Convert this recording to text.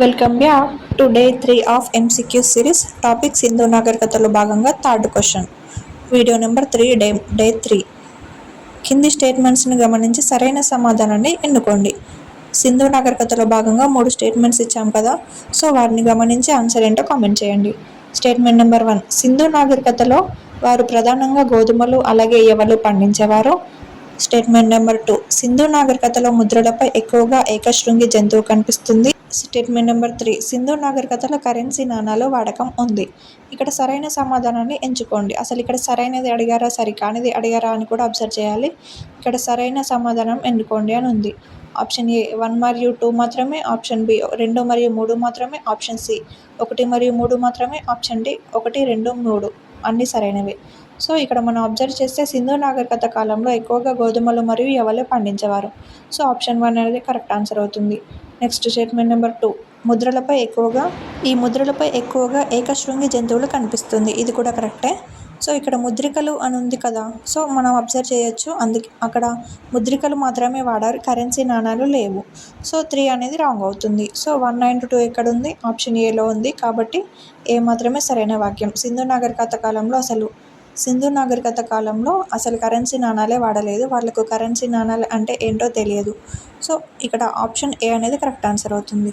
Welcome back to day three of MCQ series topic Sindhu నాగరికతలో భాగంగా third question. Video number three day day three. కింది స్టేట్మెంట్స్ని గమనించి సరైన సమాధానాన్ని ఎన్నుకోండి. సింధు నాగరికతలో భాగంగా మూడు స్టేట్మెంట్స్ ఇచ్చాం కదా సో వారిని గమనించి ఆన్సర్ ఏంటో కామెంట్ చేయండి. స్టేట్మెంట్ నెంబర్ వన్ సింధు నాగరికతలో వారు ప్రధానంగా గోధుమలు అలాగే ఎవలు పండించేవారు? Statement number two. సింధు నాగరికతలో ముద్రలపై ఎక్కువగా ఏకశృంగి జంతువు కనిపిస్తుంది. Statement number three. సింధు నాగరికతలో కరెన్సీ నాణాలు వాడకం ఉంది. ఇక్కడ సరైన సమాధానాన్ని ఎంచుకోండి. అసలు ఇక్కడ సరైనది అడిగారా సరికానిది అడిగారా అని కూడా అబ్జర్వ్ చేయాలి. ఇక్కడ సరైన సమాధానం ఎన్నుకోండి అని ఉంది. ఆప్షన్ ఏ వన్ మరియు టూ మాత్రమే. ఆప్షన్ బి రెండు మరియు మూడు మాత్రమే. ఆప్షన్ సి ఒకటి మరియు మూడు మాత్రమే. ఆప్షన్ డి ఒకటి రెండు మూడు. అన్నీ సరైనవి. సో ఇక్కడ మనం అబ్జర్వ్ చేస్తే సింధు నాగరికత కాలంలో ఎక్కువగా గోధుమలు మరియు ఎవలు పండించేవారు. సో ఆప్షన్ వన్ అనేది కరెక్ట్ ఆన్సర్ అవుతుంది. నెక్స్ట్ స్టేట్మెంట్ నెంబర్ టూ ముద్రలపై ఎక్కువగా ఈ ముద్రలపై ఎక్కువగా ఏకశృంగి జంతువులు కనిపిస్తుంది. ఇది కూడా కరెక్టే సో ఇక్కడ ముద్రికలు అని ఉంది కదా. సో మనం అబ్జర్వ్ చేయొచ్చు. అందుకే అక్కడ ముద్రికలు మాత్రమే వాడారు. కరెన్సీ నాణాలు లేవు. సో త్రీ అనేది రాంగ్ అవుతుంది. సో వన్ నైన్ టూ ఎక్కడ ఉంది? ఆప్షన్ ఏలో ఉంది. కాబట్టి ఏ మాత్రమే సరైన వాక్యం. సింధు నాగరికత కాలంలో అసలు సింధు నాగరికత కాలంలో అసలు కరెన్సీ నాణాలే వాడలేదు. వాళ్ళకు కరెన్సీ నాణాలు అంటే ఏంటో తెలియదు. సో ఇక్కడ ఆప్షన్ ఏ అనేది కరెక్ట్ ఆన్సర్ అవుతుంది.